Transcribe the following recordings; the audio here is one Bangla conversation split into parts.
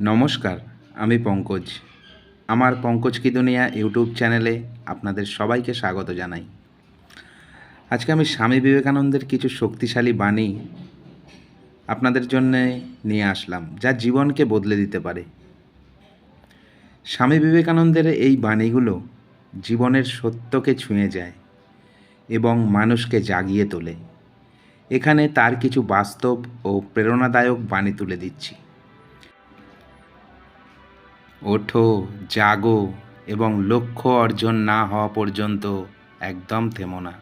নমস্কার, আমি পঙ্কজ। আমার পঙ্কজ কি দুনিয়া ইউটিউব চ্যানেলে আপনাদের সবাইকে স্বাগত জানাই। আজকে আমি স্বামী বিবেকানন্দের কিছু শক্তিশালী বাণী আপনাদের জন্যে নিয়ে আসলাম, যা জীবনকে বদলে দিতে পারে। স্বামী বিবেকানন্দের এই বাণীগুলো জীবনের সত্যকে ছুঁয়ে যায় এবং মানুষকে জাগিয়ে তোলে। এখানে তার কিছু বাস্তব ও প্রেরণাদায়ক বাণী তুলে দিচ্ছি। ওঠো, জাগো এবং লক্ষ্য অর্জন না হওয়া পর্যন্ত একদম থেমো না।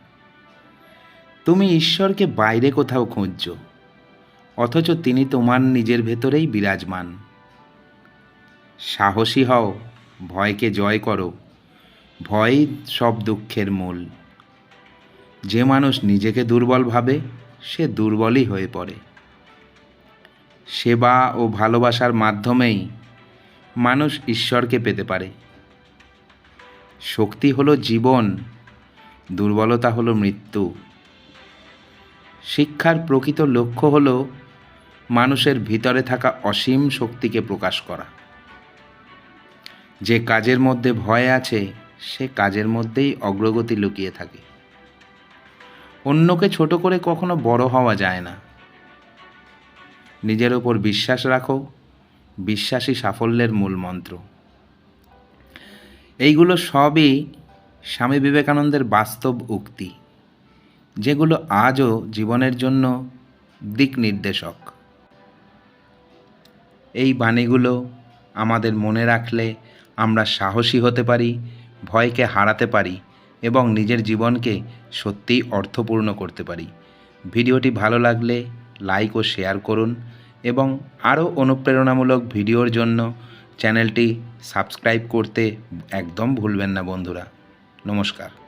তুমি ঈশ্বরকে বাইরে কোথাও খুঁজছ, অথচ তিনি তোমার নিজের ভেতরেই বিরাজমান। সাহসী হও, ভয়কে জয় করো, ভয় সব দুঃখের মূল। যে মানুষ নিজেকে দুর্বল ভাবে, সে দুর্বলই হয়ে পড়ে। সেবা ও ভালোবাসার মাধ্যমেই মানুষ ঈশ্বরকে পেতে পারে। শক্তি হলো জীবন, দুর্বলতা হলো মৃত্যু। শিক্ষার প্রকৃত লক্ষ্য হল মানুষের ভিতরে থাকা অসীম শক্তিকে প্রকাশ করা। যে কাজের মধ্যে ভয় আছে, সে কাজের মধ্যেই অগ্রগতি লুকিয়ে থাকে। অন্যকে ছোট করে কখনো বড় হওয়া যায় না। নিজের ওপর বিশ্বাস রাখো বিশ্বাসী সাফল্যের মূল মন্ত্র। এইগুলো সবই স্বামী বিবেকানন্দের বাস্তব উক্তি, যেগুলো আজও জীবনের জন্য দিক নির্দেশক। এই বাণীগুলো আমাদের মনে রাখলে আমরা সাহসী হতে পারি, ভয়কে হারাতে পারি এবং নিজের জীবনকে সত্যিই অর্থপূর্ণ করতে পারি। ভিডিওটি ভালো লাগলে লাইক ও শেয়ার করুন। এবং আরও অনুপ্রেরণামূলক ভিডিওর জন্য চ্যানেলটি সাবস্ক্রাইব করতে একদম ভুলবেন না বন্ধুরা। নমস্কার।